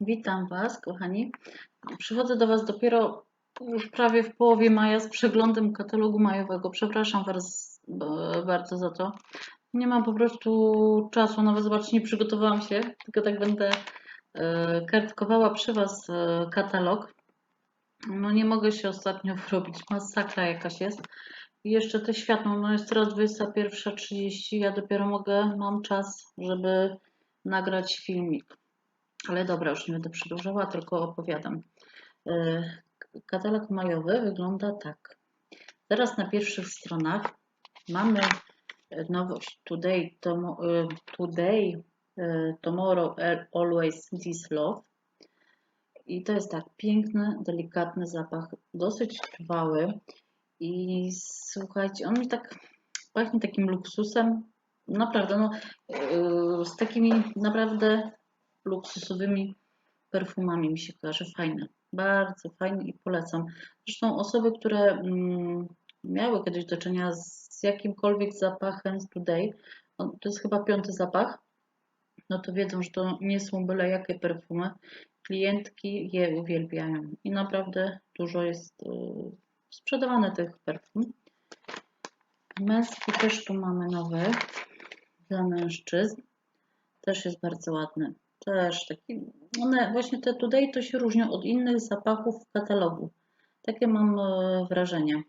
Witam Was, kochani. Przychodzę do Was dopiero już prawie w połowie maja z przeglądem katalogu majowego. Przepraszam Was b- bardzo za to. Nie mam po prostu czasu, nawet zobaczcie, nie przygotowałam się, tylko tak będę e, kartkowała przy Was e, katalog. No nie mogę się ostatnio wyrobić, masakra jakaś jest. I jeszcze te światło, no jest teraz 21.30, ja dopiero mogę, mam czas, żeby nagrać filmik. Ale dobra, już nie będę przedłużała, tylko opowiadam. E, Katalog majowy wygląda tak. Teraz na pierwszych stronach mamy e, nowość Today, e, today Tomorrow, Always This Love. I to jest tak, piękny, delikatny zapach, dosyć trwały. I słuchajcie, on mi tak pachnie takim luksusem. Naprawdę, no, z takimi naprawdę luksusowymi perfumami mi się kojarzy. Fajne, bardzo fajne i polecam. Zresztą osoby, które mm, miały kiedyś do czynienia z jakimkolwiek zapachem z Today, on, to jest chyba piąty zapach, no to wiedzą, że to nie są byle jakie perfumy. Klientki je uwielbiają i naprawdę dużo jest y, sprzedawane tych perfum. Męski też tu mamy nowy dla mężczyzn. Też jest bardzo ładny. Też taki, one właśnie te Today to się różnią od innych zapachów w katalogu. Takie mam e, wrażenie.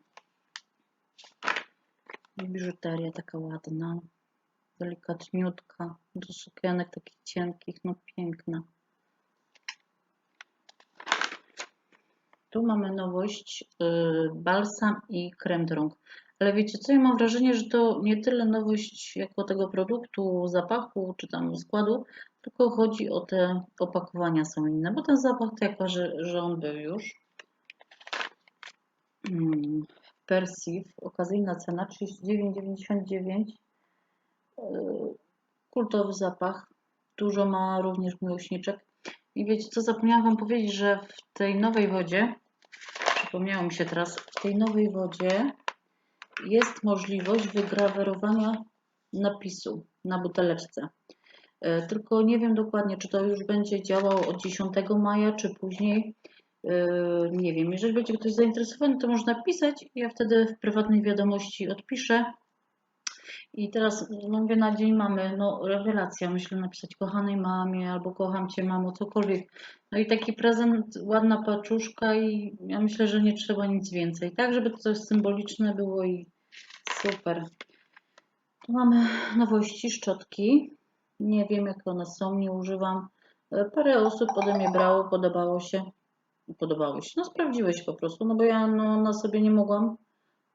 Biżuteria taka ładna, delikatniutka, do sukienek takich cienkich, no piękna. Tu mamy nowość, y, balsam i krem do rąk. Ale wiecie co, ja mam wrażenie, że to nie tyle nowość jako tego produktu, zapachu czy tam składu, tylko chodzi o te opakowania są inne, bo ten zapach to jako, że, że on był już. Mm, Persif, okazyjna cena 39,99. Yy, Kultowy zapach. Dużo ma również miłośniczek. I wiecie co, zapomniałam Wam powiedzieć, że w tej nowej wodzie, przypomniało mi się teraz, w tej nowej wodzie jest możliwość wygrawerowania napisu na buteleczce. E, Tylko nie wiem dokładnie, czy to już będzie działało od 10 maja, czy później. E, Nie wiem. Jeżeli będzie ktoś zainteresowany, to można pisać. Ja wtedy w prywatnej wiadomości odpiszę. I teraz, no mówię, na dzień mamy, no rewelacja, myślę napisać kochanej mamie albo kocham cię mamo, cokolwiek. No i taki prezent, ładna paczuszka i ja myślę, że nie trzeba nic więcej. Tak, żeby to coś symboliczne było i super. Tu mamy nowości, szczotki. Nie wiem, jakie one są, nie używam. E, Parę osób ode mnie brało, podobało się. Podobało się. No sprawdziły się po prostu, no bo ja no, na sobie nie mogłam,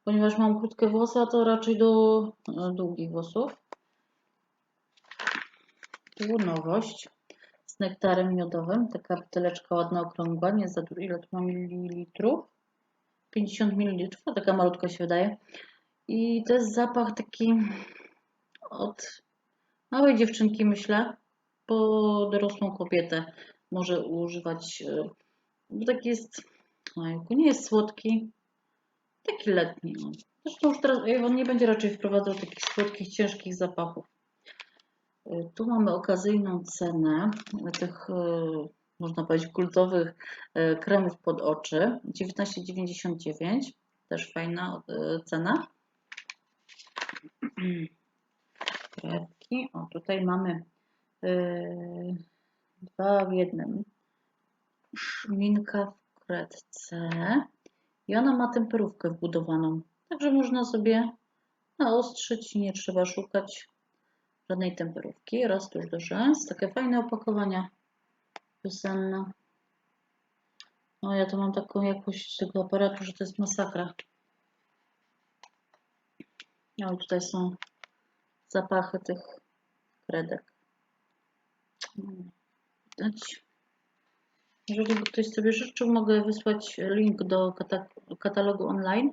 ponieważ mam krótkie włosy, a to raczej do e, długich włosów. Tu nowość z nektarem miodowym. Taka buteleczka ładna, okrągła, nie za dużo. Ile tu ma mililitrów? 50 ml, taka malutka się wydaje. I to jest zapach taki od małej dziewczynki, myślę, po dorosłą kobietę może używać. e, Bo taki jest, nie jest słodki, taki letni. no. Zresztą już teraz e, on nie będzie raczej wprowadzał takich słodkich, ciężkich zapachów. E, Tu mamy okazyjną cenę tych, e, można powiedzieć, kultowych e, kremów pod oczy. 19,99. Też fajna e, cena. O, tutaj mamy yy, dwa w jednym. Szminka w kredce. I ona ma temperówkę wbudowaną. Także można sobie naostrzyć i nie trzeba szukać żadnej temperówki. Raz tuż do rzęs. Takie fajne opakowania wiosenne. No ja to mam taką jakość tego aparatu, że to jest masakra. No tutaj są zapachy tych kredek. Widać. Jeżeli by ktoś sobie życzył, mogę wysłać link do kata katalogu online.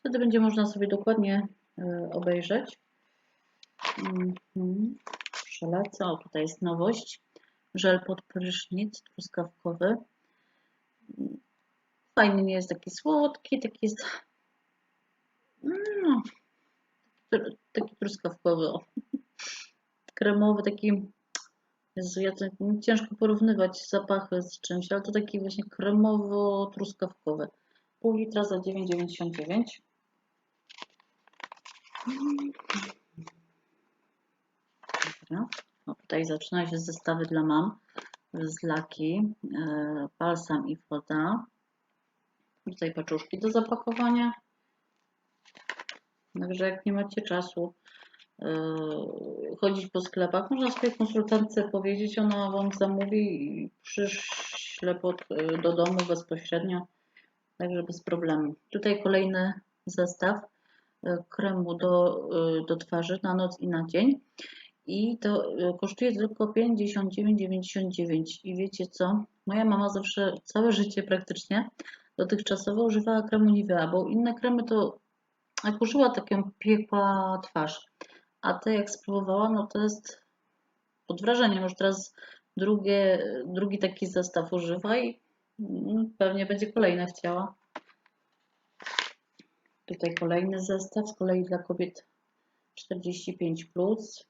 Wtedy będzie można sobie dokładnie y, obejrzeć. Mhm. Przelecę. O, tutaj jest nowość. Żel pod prysznic truskawkowy. Fajny, nie jest taki słodki, taki jest no, taki truskawkowy. Kremowy, taki Jezu, ja to ciężko porównywać zapachy z czymś, ale to taki właśnie kremowo-truskawkowy. Pół litra za 9,99. Dobra. No tutaj zaczynają się zestawy dla mam z laki, e, balsam i woda. Tutaj paczuszki do zapakowania. Także jak nie macie czasu chodzić po sklepach, można swojej konsultantce powiedzieć, ona Wam zamówi i przyśle pod, e, do domu bezpośrednio, także bez problemu. Tutaj kolejny zestaw e, kremu do, e, do twarzy na noc i na dzień i to e, kosztuje tylko 59,99 i wiecie co? Moja mama zawsze całe życie praktycznie dotychczasowo używała kremu Nivea, bo inne kremy to jak użyła, tak ją piekła twarz. A te jak spróbowała, no to jest pod wrażeniem. Już teraz drugie, drugi taki zestaw używa i mm, pewnie będzie kolejne chciała. Tutaj kolejny zestaw, z kolei dla kobiet 45+. Plus.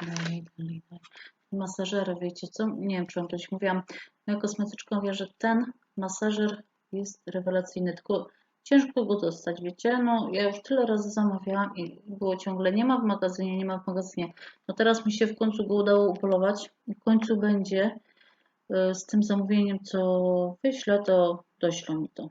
Dalej, dalej, dalej. Masażery, wiecie co? Nie wiem, czy wam kiedyś mówiłam. Moja kosmetyczka mówi, że ten masażer jest rewelacyjny, tylko ciężko go dostać, wiecie? No, ja już tyle razy zamawiałam i było ciągle nie ma w magazynie, nie ma w magazynie. No teraz mi się w końcu go udało upolować i w końcu będzie y, z tym zamówieniem, co wyślę, to doślą mi to.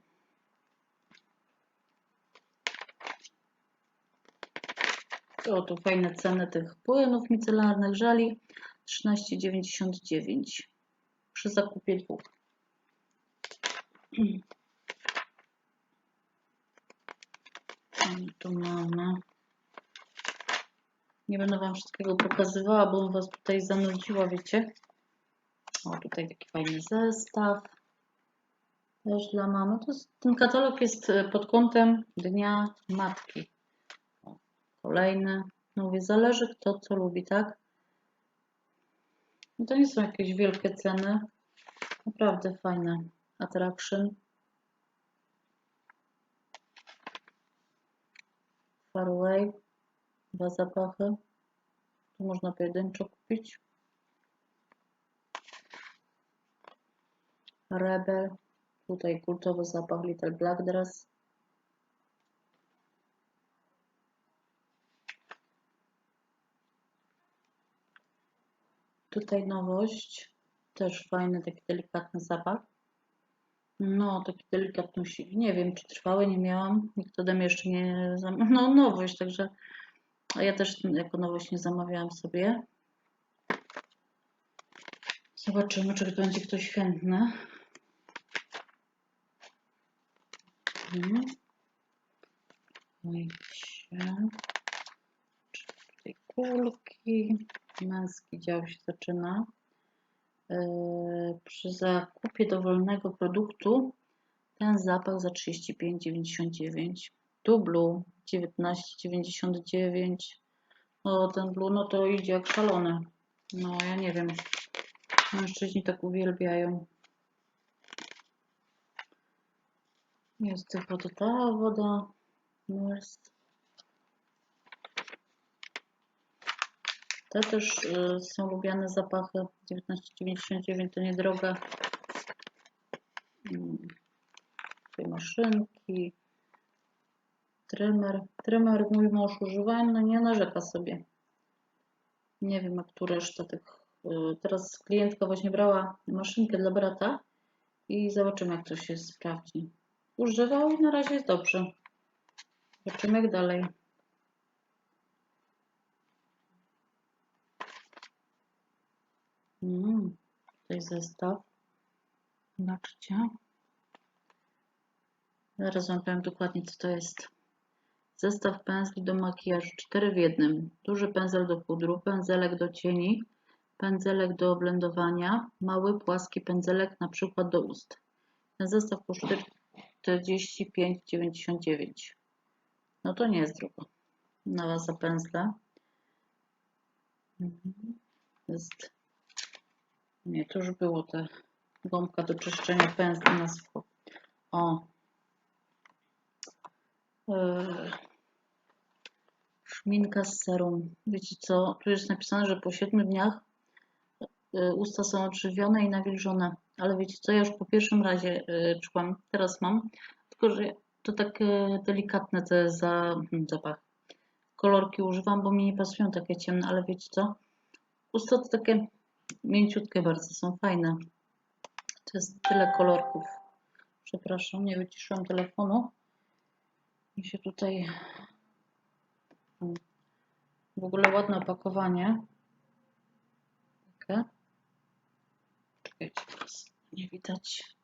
O, tu fajne ceny tych płynów micelarnych, żali. 13,99 przy zakupie dwóch. Tu mamy? Nie będę Wam wszystkiego pokazywała, bo bym Was tutaj zanudziła, wiecie. O, tutaj taki fajny zestaw. Też dla mamy. To jest, ten katalog jest e, pod kątem Dnia Matki. Kolejny. No mówię, zależy kto co lubi, tak? No to nie są jakieś wielkie ceny. Naprawdę fajne. Attraction. Far Away. Dwa zapachy. Tu można pojedynczo kupić. Rebel. Tutaj kultowy zapach Little Black Dress. Tutaj nowość, też fajny, taki delikatny zapach. No, taki delikatności. Nie wiem, czy trwały, nie miałam. Mnie jeszcze nie zamawiał. No, nowość, także. Ja też jako nowość nie zamawiałam sobie. Zobaczymy, czy będzie ktoś chętny. Hmm. Ujdzie. Tutaj kulki. Męski dział się zaczyna. Yy, przy zakupie dowolnego produktu ten zapach za 35,99. Tu blue 19,99. No ten blue no to idzie jak szalony. No ja nie wiem. Mężczyźni tak uwielbiają. Jest tylko ta woda. Jest. Te też y, są lubiane zapachy. 19,99 to niedroga. Mm. Tutaj maszynki. Trymer. Trymer mój mąż używa, no nie narzeka sobie. Nie wiem, jak tu reszta tych. Y, teraz klientka właśnie brała maszynkę dla brata i zobaczymy, jak to się sprawdzi. Używał i na razie jest dobrze. Zobaczymy, jak dalej. Mm, tutaj zestaw. Zobaczcie. Zaraz Wam powiem dokładnie, co to jest. Zestaw pędzli do makijażu 4 w jednym. Duży pędzel do pudru, pędzelek do cieni, pędzelek do blendowania, mały płaski pędzelek na przykład do ust. Ten zestaw kosztuje 45,99. No to nie jest drogo. Na Was za pędzle. Mhm. Jest nie, to już było te gąbka do czyszczenia pędzli na sucho. O. Yy, Szminka z serum. Wiecie co? Tu jest napisane, że po 7 dniach y, usta są odżywione i nawilżone. Ale wiecie co? Ja już po pierwszym razie czułam, teraz mam. Tylko, że to takie delikatne te za, hmm, zapach. Kolorki używam, bo mi nie pasują takie ciemne, ale wiecie co? Usta to takie mięciutkie bardzo, są fajne. To jest tyle kolorków. Przepraszam, nie wyciszyłam telefonu. Mi się tutaj w ogóle ładne opakowanie. Takie. Czekajcie, teraz nie widać.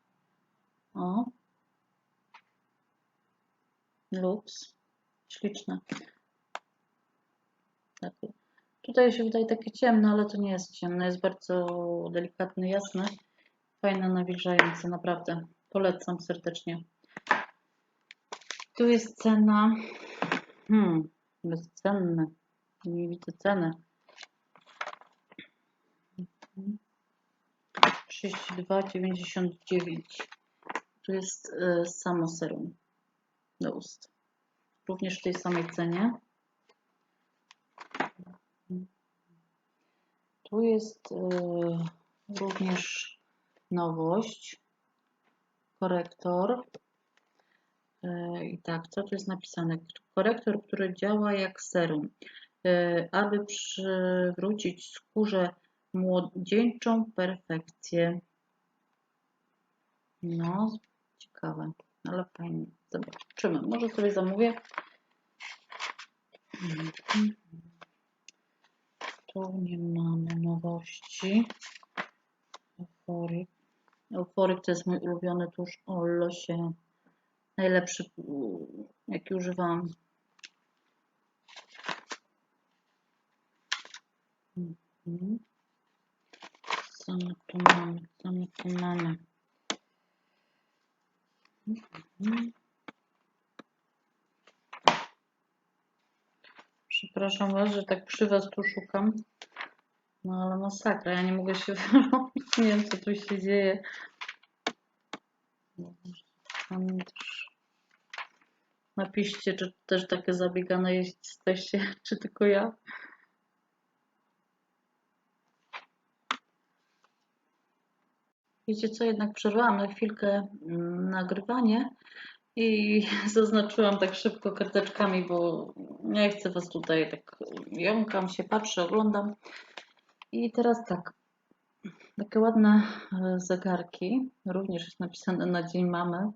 O. Lux. Śliczne. Tak. Tutaj się wydaje takie ciemne, ale to nie jest ciemne. Jest bardzo delikatny, jasny. Fajne, nawilżające, naprawdę. Polecam serdecznie. Tu jest cena. Hmm, bezcenne. Nie widzę ceny. 32,99. Tu jest y, samo serum do ust. Również w tej samej cenie. Tu jest y, również nowość. Korektor. Y, I tak, co tu jest napisane? Korektor, który działa jak serum, y, aby przywrócić skórze młodzieńczą perfekcję. No, ciekawe, ale fajnie. Zobaczymy. Może sobie zamówię. Tu nie mamy nowości. Euforyk. Euforyk to jest mój ulubiony tusz o losie. Najlepszy, jaki używam. Mhm. Co my tu mamy? Co my tu mamy? Mhm. Przepraszam Was, że tak przy Was tu szukam. No ale masakra, ja nie mogę się wyrobić. Nie wiem, co tu się dzieje. Napiszcie, czy też takie zabiegane jesteście, czy tylko ja. Wiecie co, jednak przerwałam na chwilkę mm, nagrywanie i zaznaczyłam tak szybko karteczkami, bo nie chcę Was tutaj tak jąkam się, patrzę, oglądam. I teraz tak, takie ładne e, zegarki, również jest napisane na dzień mamy.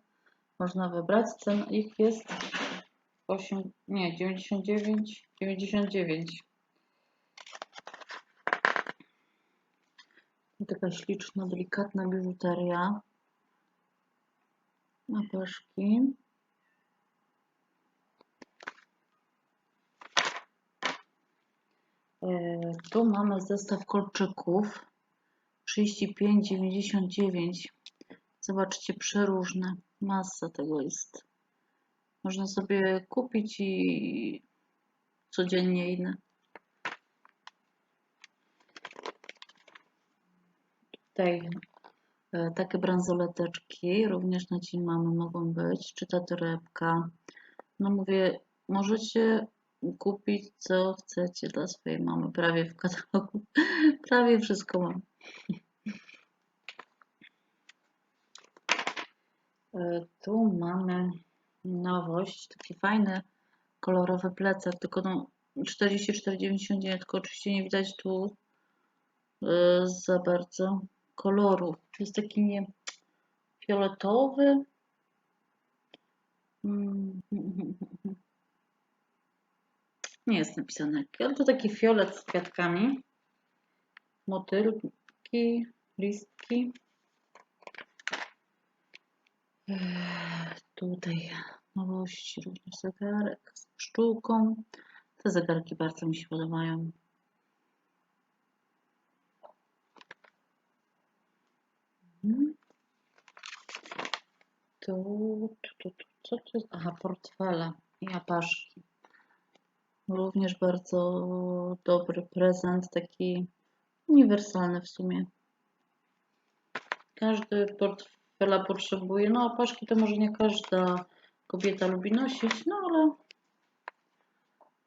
Można wybrać, cen ich jest 8, nie, 99, 99. I taka śliczna, delikatna biżuteria. Apaszki. E, tu mamy zestaw kolczyków 35,99. Zobaczcie, przeróżne. Masa tego jest. Można sobie kupić i codziennie inne. Tutaj takie bransoleteczki również na dzień mamy mogą być, czy ta torebka. No mówię, możecie kupić co chcecie dla swojej mamy, prawie w katalogu, prawie wszystko mam. E, tu mamy nowość, taki fajny, kolorowy plecak, tylko no 44,99, tylko oczywiście nie widać tu e, za bardzo koloru. Jest taki nie fioletowy. Mm, nie jest napisane jaki, ale to taki fiolet z kwiatkami. Motylki, listki. Tutaj nowości, również zegarek z pszczółką. Te zegarki bardzo mi się podobają. Tu, tu, tu, tu, co to jest? Aha, portfele i apaszki. Również bardzo dobry prezent, taki uniwersalny w sumie. Każdy portfela potrzebuje, no apaszki to może nie każda kobieta lubi nosić, no ale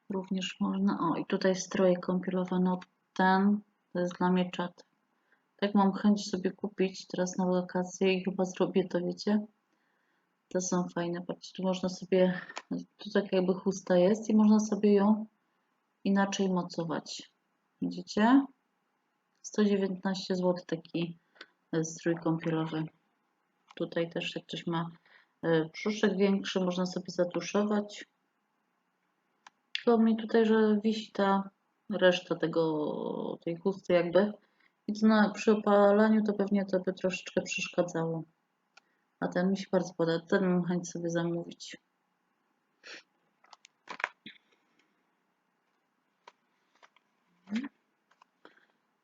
również można. O, i tutaj stroje kąpielowe, no ten to jest dla mnie czat. Tak mam chęć sobie kupić teraz na wakacje i chyba zrobię to, wiecie? To są fajne, patrzcie, tu można sobie, tu tak jakby chusta jest i można sobie ją inaczej mocować. Widzicie? 119 zł taki e, strój kąpielowy. Tutaj też jak ktoś ma e, brzuszek większy, można sobie zatuszować. Tylko mi tutaj, że wisi ta reszta tego, tej chusty jakby. Na, przy opalaniu to pewnie to by troszeczkę przeszkadzało. A ten mi się bardzo podoba. Ten mam chęć sobie zamówić.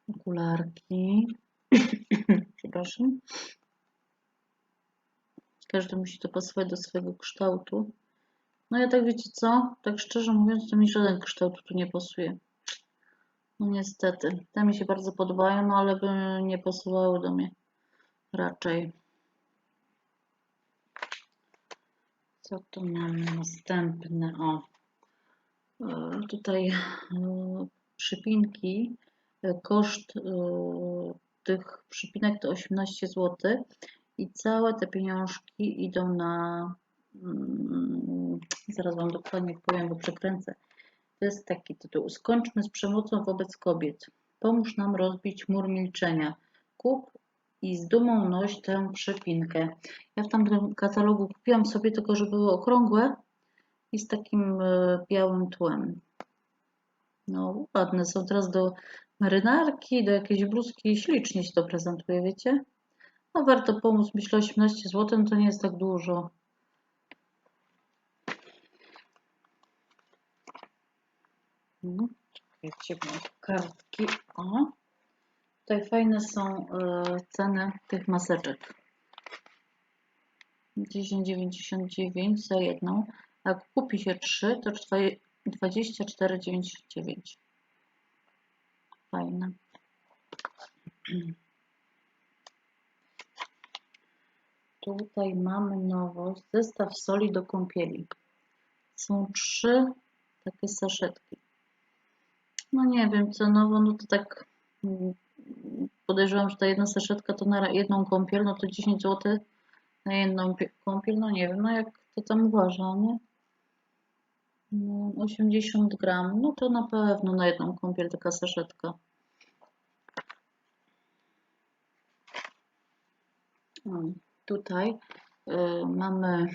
Okularki. Przepraszam. Każdy musi to pasować do swojego kształtu. No ja tak wiecie co? Tak szczerze mówiąc, to mi żaden kształt tu nie pasuje. No niestety. Te mi się bardzo podobają, no ale by nie pasowały do mnie. Raczej. Co tu mamy następne? O, e, tutaj e, przypinki. E, koszt tych przypinek to 18 zł i całe te pieniążki idą na. Mm, zaraz Wam dokładnie powiem, bo przekręcę. Jest taki tytuł. Skończmy z przemocą wobec kobiet. Pomóż nam rozbić mur milczenia. Kup i z dumą noś tę przypinkę. Ja w tamtym katalogu kupiłam sobie tylko, że były okrągłe i z takim e, białym tłem. No ładne są teraz do marynarki, do jakiejś bluzki. Ślicznie się to prezentuje, wiecie? No warto pomóc. Myślę 18 zł to nie jest tak dużo. No, czekajcie, bo kartki. O. Tutaj fajne są y, ceny tych maseczek. 10,99 za jedną. Jak kupi się 3, to 24,99. Fajne. Tutaj mamy nowość. Zestaw soli do kąpieli. Są trzy takie saszetki. No nie wiem, cenowo, no to tak mm, podejrzewam, że ta jedna saszetka to na jedną kąpiel, no to 10 zł na jedną kąpiel, no nie wiem, no jak to tam uważa, nie? 80 no, gram, no to na pewno na jedną kąpiel taka saszetka. Tutaj y, mamy,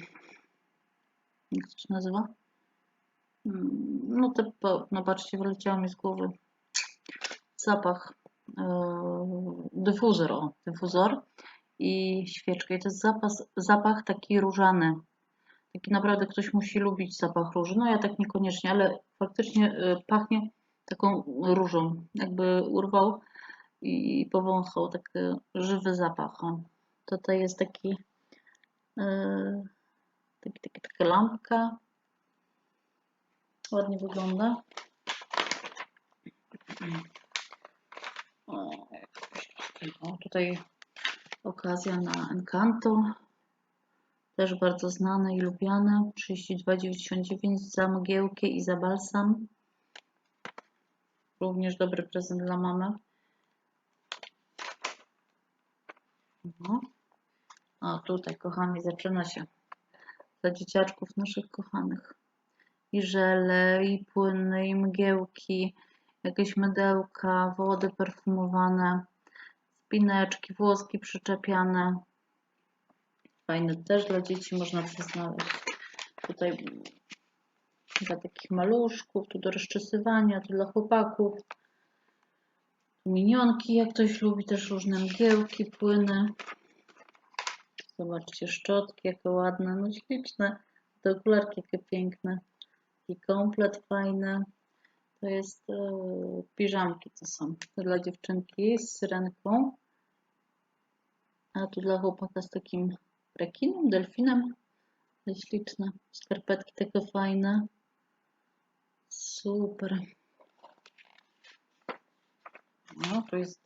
jak to się nazywa? No to, no patrzcie, wyleciało mi z głowy zapach E, dyfuzor, o, dyfuzor i świeczkę. I to jest zapas, zapach taki różany. Taki naprawdę ktoś musi lubić zapach róży. No ja tak niekoniecznie, ale faktycznie e, pachnie taką różą. Jakby urwał i powąchał taki żywy zapach. Tutaj jest taki, yy, taki, taki taka lampka. Ładnie wygląda. O, tutaj okazja na Encanto. Też bardzo znane i lubiane. 32,99 za mgiełkę i za balsam. Również dobry prezent dla mamy. No. O, tutaj, kochani, zaczyna się. Dla dzieciaczków naszych kochanych. I żele, i płynne, i mgiełki jakieś mydełka, wody perfumowane, spineczki, włoski przyczepiane. Fajne też dla dzieci można znaleźć. Tutaj dla takich maluszków, tu do rozczesywania, tu dla chłopaków. minionki, jak ktoś lubi, też różne mgiełki, płyny. Zobaczcie, szczotki, jakie ładne, no śliczne. Te okularki, jakie piękne. I komplet fajny. To jest e, piżamki, to są dla dziewczynki z syrenką, a tu dla chłopaka z takim rekinem, delfinem. Śliczne skarpetki takie fajne. Super. No, to jest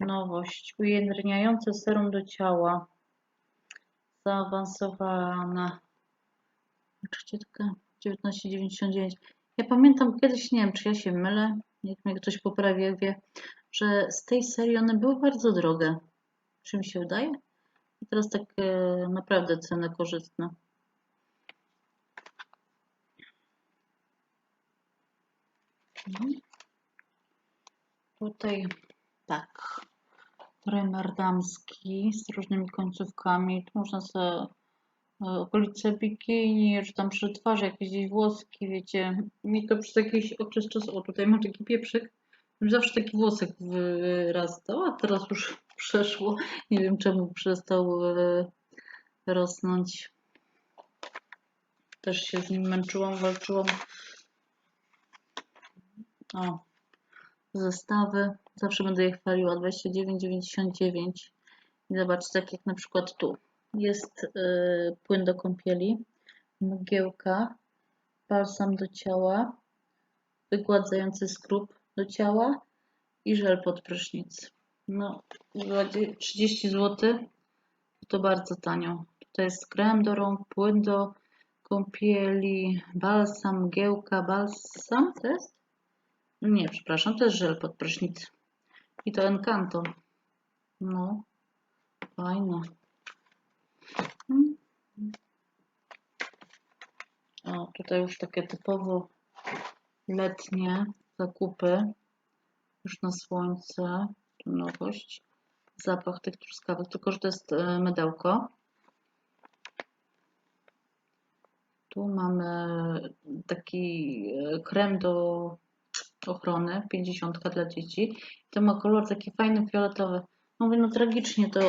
nowość. Ujędrniające serum do ciała. Zaawansowana Patrzcie, taka 19,99. Ja pamiętam kiedyś, nie wiem, czy ja się mylę, niech mnie ktoś poprawi, jak wie, że z tej serii one były bardzo drogie. Czy mi się wydaje? I teraz tak e, naprawdę ceny korzystne. Mhm. Tutaj tak. Primer damski z różnymi końcówkami. Tu można sobie okolice bikini, czy tam przy twarzy jakieś gdzieś włoski, wiecie. Mi to przez jakiś okres czasu, o tutaj mam taki pieprzyk, zawsze taki włosek wyrastał, a teraz już przeszło. Nie wiem czemu przestał e, rosnąć. Też się z nim męczyłam, walczyłam. O, zestawy. Zawsze będę je chwaliła. 29,99. I zobaczcie, tak jak na przykład tu. Jest y, płyn do kąpieli, mgiełka, balsam do ciała, wygładzający skrób do ciała i żel pod prysznic. No, 30 zł to bardzo tanio. Tutaj jest krem do rąk, płyn do kąpieli, balsam, mgiełka, balsam to jest? Nie, przepraszam, to jest żel pod prysznic. I to Encanto. No, fajne. O, tutaj już takie typowo letnie zakupy. Już na słońce. Tu nowość. Zapach tych truskawek, tylko że to jest e, mydełko. Tu mamy taki e, krem do ochrony, 50 dla dzieci. To ma kolor taki fajny, fioletowy. Mówię, no tragicznie to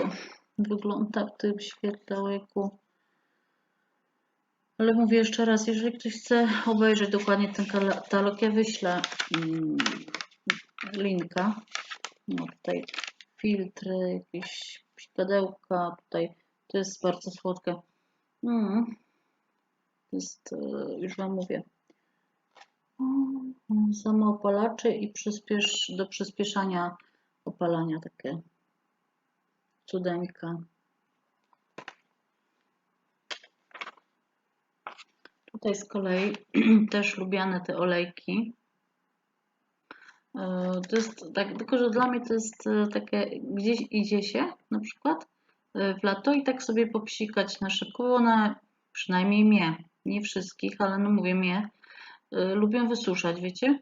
wygląda w tym świetlełku. Ale mówię jeszcze raz, jeżeli ktoś chce obejrzeć dokładnie ten katalog, ja wyślę mm, linka. No tutaj filtry, jakieś światełka, tutaj to jest bardzo słodkie. Mm. Jest, e, już Wam mówię, samoopalacze i przyspiesz, do przyspieszania opalania takie cudeńka. Tutaj z kolei też lubiane te olejki. E, to jest tak, tylko że dla mnie to jest e, takie, gdzieś idzie się na przykład e, w lato i tak sobie popsikać na szybko. One przynajmniej mnie, nie wszystkich, ale no mówię mnie, lubią wysuszać, wiecie?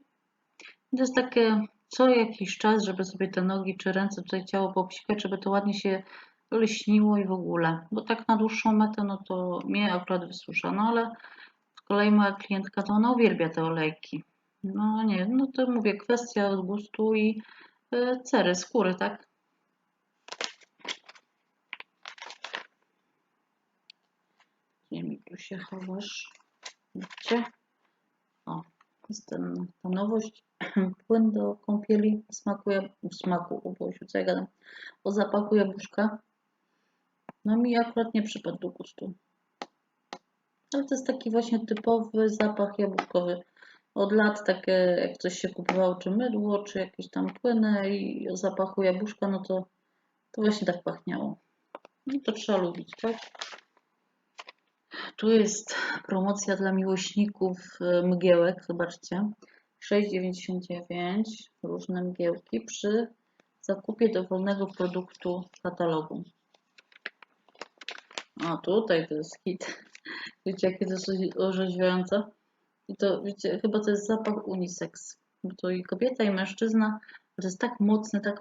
To jest takie co jakiś czas, żeby sobie te nogi czy ręce, tutaj ciało popsikać, żeby to ładnie się lśniło i w ogóle. Bo tak na dłuższą metę, no to mnie akurat wysusza. No ale z kolei moja klientka, to ona uwielbia te olejki. No nie, no to mówię, kwestia gustu i y, cery, skóry, tak? Gdzie mi tu się chowasz? Widzicie? Ten, ta nowość. Płyn do kąpieli smakuje, smaku, o Boziu, co ja gadam, o zapachu jabłuszka. No mi akurat nie przypadł do gustu. Ale to jest taki właśnie typowy zapach jabłkowy. Od lat takie, jak coś się kupowało, czy mydło, czy jakieś tam płyny i o zapachu jabłuszka, no to, to właśnie tak pachniało. No to trzeba lubić, tak? Tu jest promocja dla miłośników e, mgiełek, zobaczcie. 6,99 różne mgiełki przy zakupie dowolnego produktu katalogu. O, tutaj to jest hit. Wiecie, jakie to jest orzeźwiające? I to, wiecie, chyba to jest zapach unisex. Bo to i kobieta, i mężczyzna. To jest tak mocny, tak...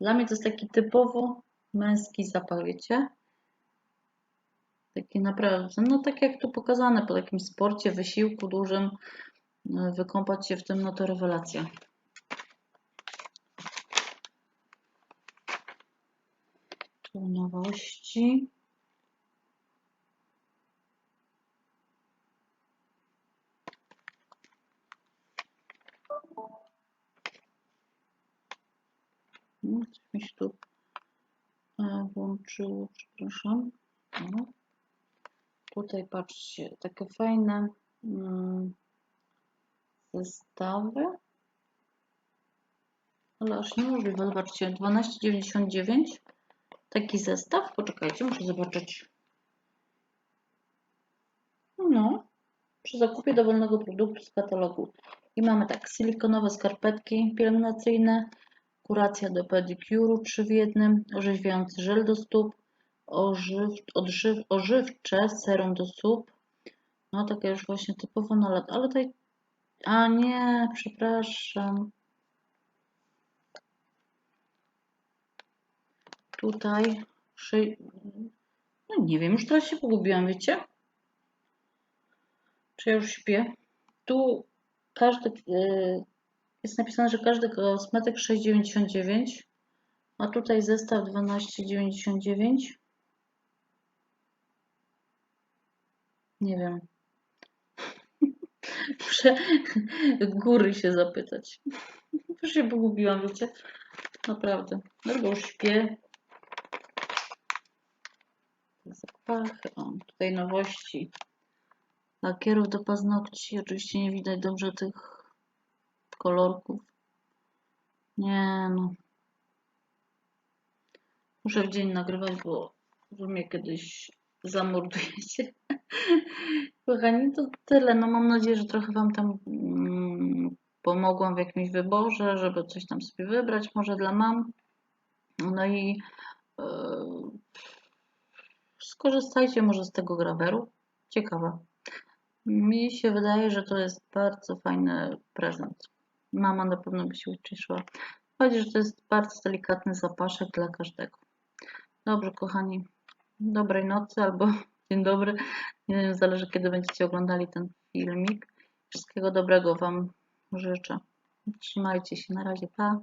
Dla mnie to jest taki typowo męski zapach, wiecie? Taki naprawdę, no tak jak tu pokazane, po takim sporcie, wysiłku dużym, no, wykąpać się w tym, no to rewelacja. Tu nowości. No, coś mi się tu e, włączyło, przepraszam. No. Tutaj patrzcie, takie fajne mm, zestawy. Ale aż niemożliwe, zobaczcie, 12,99 taki zestaw. Poczekajcie, muszę zobaczyć. przy zakupie dowolnego produktu z katalogu. I mamy tak, silikonowe skarpetki pielęgnacyjne, kuracja do pedikuru 3 w jednym, orzeźwiający żel do stóp, ożyw, odżyw, ożywcze serum do stóp. No takie już właśnie typowo na lat, ale tutaj... A nie, przepraszam. Tutaj... Szy... No nie wiem, już teraz się pogubiłam, wiecie? Czy ja już śpię? Tu każdy... y, Jest napisane, że każdy kosmetyk 6,99, a tutaj zestaw 12,99. Nie wiem. Muszę góry się zapytać. Już się pogubiłam, wiecie? Naprawdę. Dlatego już śpię. Zapachy. O, tutaj nowości. Lakierów do paznokci. Oczywiście nie widać dobrze tych kolorków. Nie no. Muszę w dzień nagrywać, bo wy mnie kiedyś zamordujecie. Kochani, to tyle. No mam nadzieję, że trochę Wam tam mm, pomogłam w jakimś wyborze, żeby coś tam sobie wybrać, może dla mam. No i e, skorzystajcie może z tego graweru. Ciekawe. Mi się wydaje, że to jest bardzo fajny prezent. Mama na pewno by się ucieszyła. Chodzi, że to jest bardzo delikatny zapaszek dla każdego. Dobrze, kochani. Dobrej nocy albo dzień dobry. Zależy kiedy będziecie oglądali ten filmik. Wszystkiego dobrego Wam życzę. Trzymajcie się. Na razie. Pa.